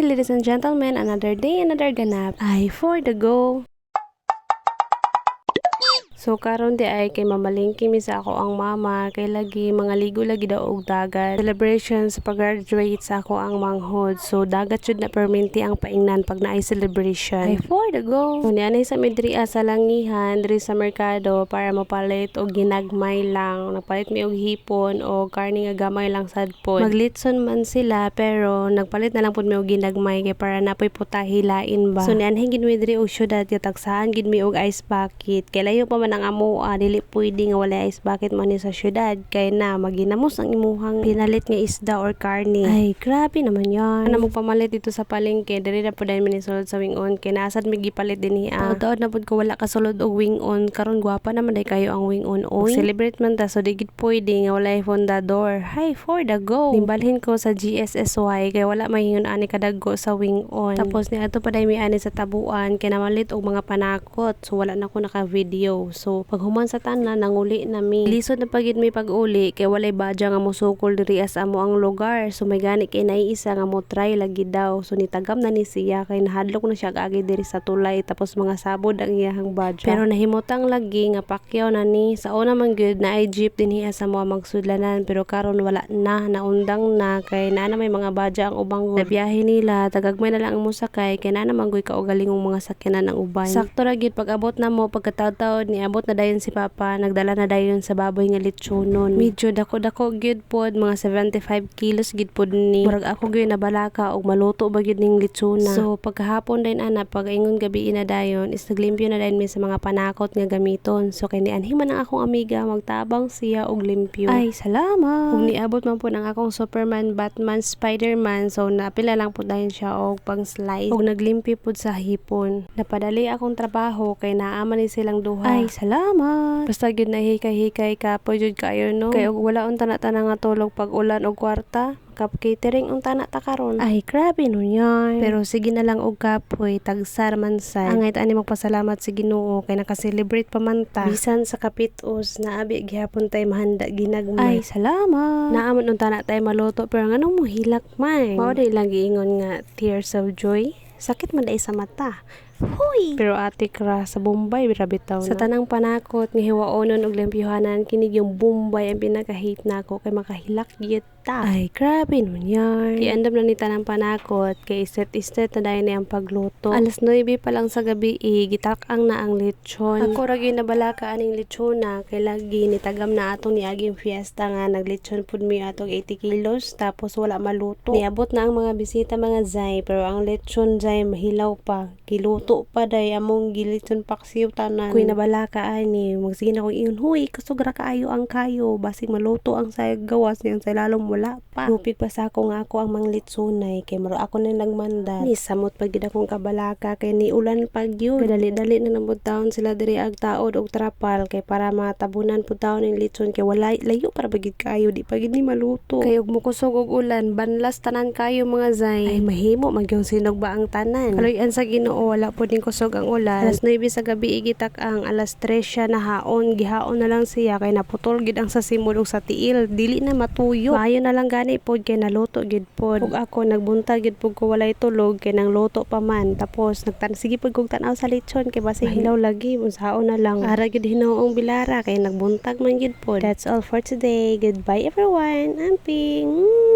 Ladies and gentlemen, another day, another ganap. Ay, for the go. So karon di ay kay mamalingki mi sa ako ang mama kay lagi mga ligo lagi daw og dagat. Celebration sa pag-graduate sa ako ang manghod. So dagat jud na perminti ang paingnan pag naay celebration. Ay for the go. So nianay sa midria sa langihan diri sa merkado para mapalit og ginagmay lang. Nagpalit mi og hipon o karni nga gamay lang sad pod. Maglitson man sila pero nagpalit na lang pod mi og ginagmay kay para napoy putahi lain ba. So nianhay gid mi diri og syudad katagsahan gid mi og ice bucket. Kay layo pa man ang amo ah, dili pwede nga wala ice bucket man ni sa syudad kay na maginamos ang imuhang pinalit nga isda or karni. Ay grabe naman yan. Ana magpamalit dito sa palengke diri na pud mi ni sulod sa wing-on kay naasad mi gipalit din niya. Taod na pud ko wala kasulod og wing-on karon gwapa naman day kayo ang wing-on oy. Celebrate man ta so di gid pwede nga wala fundador. Hi for the go. Nimbalhin ko sa GSSY kay wala mahingon ani kadaggo sa wing-on. Tapos ni ato pa day mi ani sa tabuan kay namalit og mga panakot so wala na ko naka-video. So pag human sa tanan nanguli na mi. Lisod na pagid mi pag-uli kay walay badya nga mosukol diri as amo ang lugar. So may gani kay naiisa nga mo try lagi daw. So nitagam na ni siya kay nahadlok na siya agi diri sa tulay tapos mga sabod ang iyahang badya. Pero nahimutang lagi nga pakyaw na ni sa una man gyud na ay jeep dinhi sa mga magsudlanan pero karon wala na naundang na kay na may mga badya ang ubang biyahe nila tagagmay na lang ang musakay kay na naman gyud kaugalingong mga sakyanan ang uban. Sakto ra gyud pag abot na mo pagkataw-taw ni abot na dayon si Papa, nagdala na dayon sa baboy nga litsunon. Medyo dako-dako gyud pod, mga 75 kilos gyud pod ni. Murag ako gyud nabalaka og maluto ba gyud ning litsuna. So pagkahapon din ana pag ingon gabi na dayon is naglimpyo na dayon mi sa mga panakot nga gamiton. So kay nianhi man ang akong amiga magtabang siya og limpyo. Ay salamat. Ug niabot man po ang akong Superman, Batman, Spider-Man. So napila lang po dayon siya og pang slice. Og naglimpyo pod sa hipon. Napadali akong trabaho kay naaman ni silang duha. Ay salamat. Basta gyud nahikay-hikay ka po jud kayo no. Kay og wala unta na tanang nga tulog pag ulan og kwarta kap catering unta na ta karon. Ay grabe nun yan. Pero sige na lang og kapoy tagsar man sa. Angay ani magpasalamat sa Ginoo kay naka-celebrate pa man ta. Bisan sa kapitos na abi gihapon tay mahanda ginagmay. Ay salamat. Naamon unta na tay maluto pero nganong mo hilak man. Mao lang giingon nga tears of joy. Sakit man sa mata. Huy! Pero ate kra sa Bombay birabitaw na. Sa tanang panakot nga hiwaonon og limpyohanan kinig yung Bombay ang pinaka-hate nako kay makahilak gyud ta. Ay grabe nun yan. Kay andam na ni tanang panakot kay istet-istet na dahil ang pagluto. Alas 9 pa lang sa gabi eh, gitak-ang na ang lechon. Ako ra gyud nabalaka aning lechona kay lagi ni tagam na atong niaging fiesta nga naglechon pud mi atong 80 kilos tapos wala maluto. Niabot na ang mga bisita mga zay pero ang lechon zay mahilaw pa. Giluto pa day among giliton paksiw tanan. Kuy nabalaka ani magsige na ko ingon huy kasugra kaayo ang kayo basig maluto ang say gawas niyang say lalong wala pa. Lupig pa sa ako nga ako ang manglitsunay kay maro ako na nagmanda. Ni samot pag gid akong kabalaka kay ni ulan pag yun. Dali-dali na nabot taon sila diri ag taod og trapal kay para matabunan pud taon ning litson kay wala layo para bagid kayo di pagid ni maluto. Kay og mukusog og ulan banlas tanan kayo mga zay. Ay mahimo magyong sinog ba ang tanan. Kaloy sa Ginoo wala pud ning kusog ang ulan. Alas 9 sa gabi igitak ang alas 3 siya na haon gihaon na lang siya kay naputol gid ang sa simod ug sa tiil dili na matuyo. Maayo na lang gani pod kay naluto gid pod. Ug ako nagbuntag gid pud ko walay tulog kay nang luto pa man. Tapos nagtan sige pud kog tan-aw sa lechon kay basi hilaw lagi unsaon na lang. Ara gid hinuong bilara kay nagbuntag man gid pod. That's all for today. Goodbye everyone. Amping. Mwah!